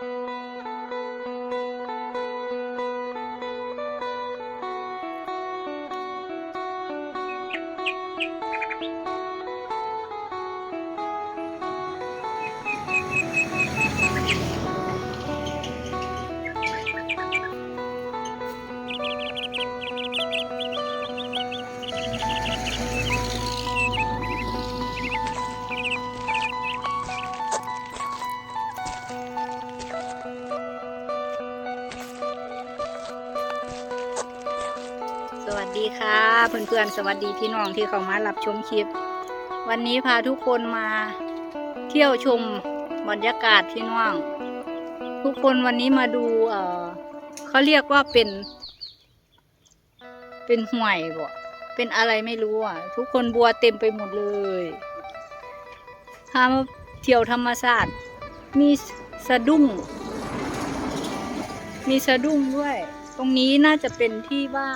ส วัสดีค่ะ เพื่อนๆ สวัสดีพี่น้องที่เข้ามารับชมคลิป วันนี้พาทุกคนมาเที่ยวชมบรรยากาศพี่น้อง ทุกคนวันนี้มาดูเออเขาเรียกว่าเป็น เป็นห่วยบ่เป็นอะไรไม่รู้อะ ทุกคนบัวเต็มไปหมดเลยพามาเที่ยวธรรมศาสตร์มีสะดุ้ง มีสะดุ้งด้วย ตรงนี้น่าจะเป็นที่ว่า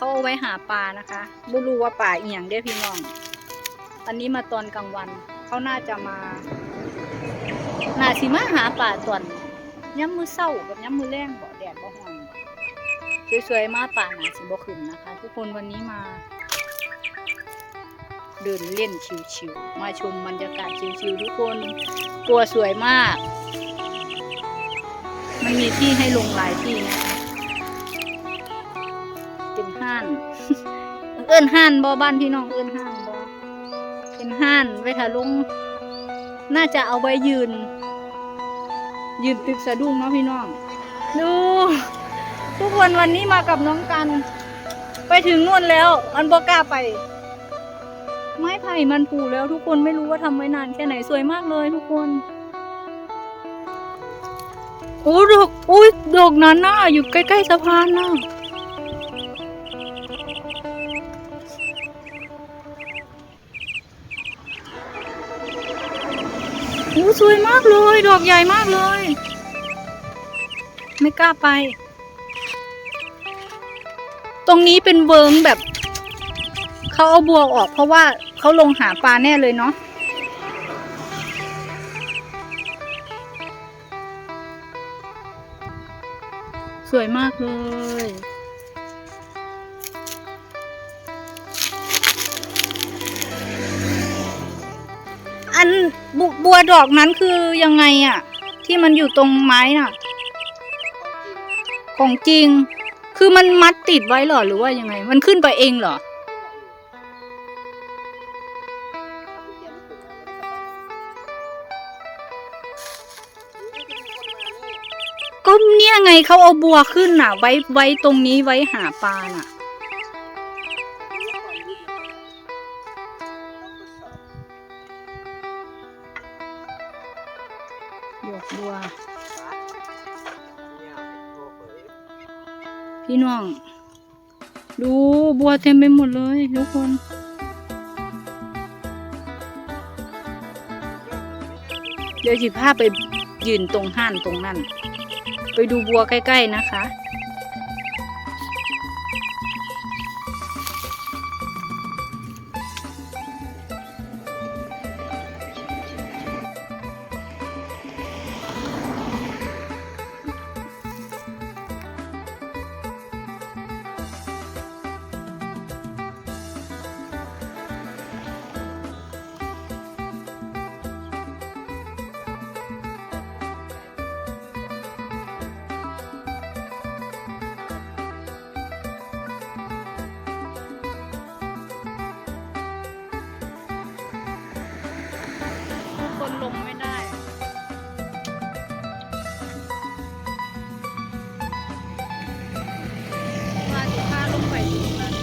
เขาเอาไว้หาปลานะคะไม่รู้ว่าป่าเอียงได้พี่น้อง อันนี้มาตอนกลางวัน เขาน่าจะมาน่าสิมาหาปลาตอนย้ำมือเศร้ากับย้ำมือแรงบ่แดดบ่ฮ้อนบ่สวยๆมาป่าน่าสิบ่ขึ้นนะคะ ทุกคนวันนี้มา เดินเล่นชิวๆมาชมบรรยากาศชิวๆทุกคนตัวสวยมาก มันมีที่ให้ลงหลายที่นะคะานเอิ้นห้านบ่บ้านพี่น้องเอิ้นห้านบ่เป็นห้านไว้ถ้าลง น่าจะเอาไว้ยืน ยืนตึกสะดุ้งเนาะพี่น้องดูทุกคนวันนี้มากับน้องกัน ไปถึงนู่นแล้วอันบ่กล้าไป ไม้ไผ่มันปูแล้ว ทุกคนไม่รู้ว่าทำไว้นานแค่ไหนสวยมากเลย ทุกคนโอ้ดอกอุ้ยดอกนั้นน่ะอยู่ใกล้ๆสะพานน่ะ อ้สวยมากเลย ดอกใหญ่มากเลย ไม่กล้าไป ตรงนี้เป็นเวิร์งแบบ เขาเอาบัวออกเพราะว่าเขาลงหาปลาแน่เลยเนาะสวยมากเลย อัน บัวดอกนั้นคือยังไงอะที่มันอยู่ตรงไม้น่ะ ของจริง คือมันมัดติดไว้เหรอหรือว่ายังไง มันขึ้นไปเองเหรอก็เนี่ยไงเขาเอาบัวขึ้นน่ะ ไว้ไว้ตรงนี้ไว้หาปลาน่ะ ดอกบัว พี่น้อง ดูบัวเต็มไปหมดเลยทุกคนเดี๋ยวสิพาไปยืนตรงห้านตรงนั้น ไปดูบัวใกล้ ๆ นะคะ ไปตรงนั้น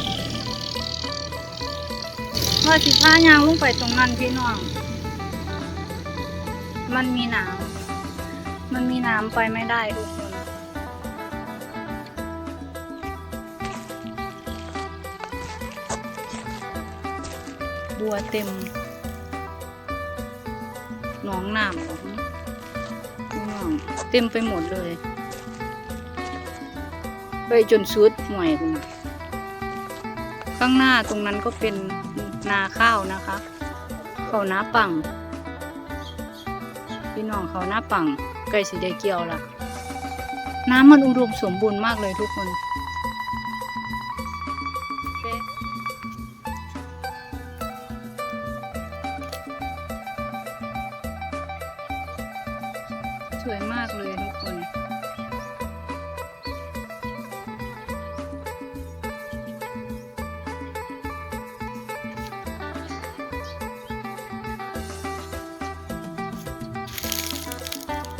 ว่าสิพายางลงไปตรงนั้นพี่น้อง มันมีน้ำมันมีน้ำไปไม่ได้ทุกคนบัวเต็มหนองน้ำของพี่น้องเต็มไปหมดเลย ไปจนสุดห่วยคุณน่ ข้างหน้าตรงนั้นก็เป็นนาข้าวนะคะเขาหนาปังพี่น้องเขาหน้าปังไก่สีได้เกี่ยวละน้ำมันอุดมสมบูรณ์มากเลยทุกคน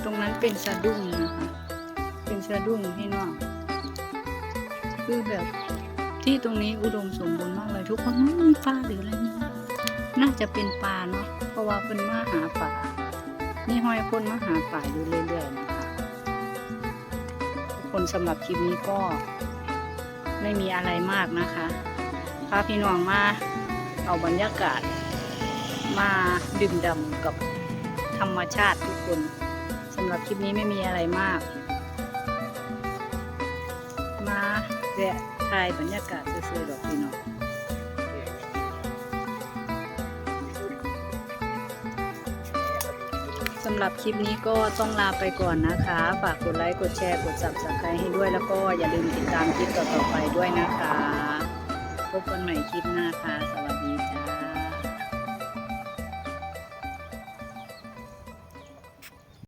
ตรงนั้นเป็นสะดุ้งนะคะ เป็นสะดุ้งพี่น้องคือแบบที่ตรงนี้อุดมสมบูรณ์มากเลยทุกคนไม่มีปลาหรืออะไรนี่น่าจะเป็นปลาเนาะเพราะว่าเป็นมาหาปลานี่ห้อยคนมาหาปลาอยู่เรื่อยๆนะคะทุกคนสำหรับคลิปนี้ก็ไม่มีอะไรมากนะคะพาพี่น้องมาเอาบรรยากาศมาดื่มด่ำกับธรรมชาติทุกคนำหรับคลิปนี้ไม่มีอะไรมาก มาแวะถ่ายบรรยากาศซื่อๆดอกพี่น้องสำหรับคลิปนี้ก็ต้องลาไปก่อนนะคะ ฝากกดไลค์กดแชร์กด subscribe ให้ด้วย แล้วก็อย่าลืมติดตามคลิปต่อๆไปด้วยนะคะ พบกันใหม่คลิปหน้าค่ะ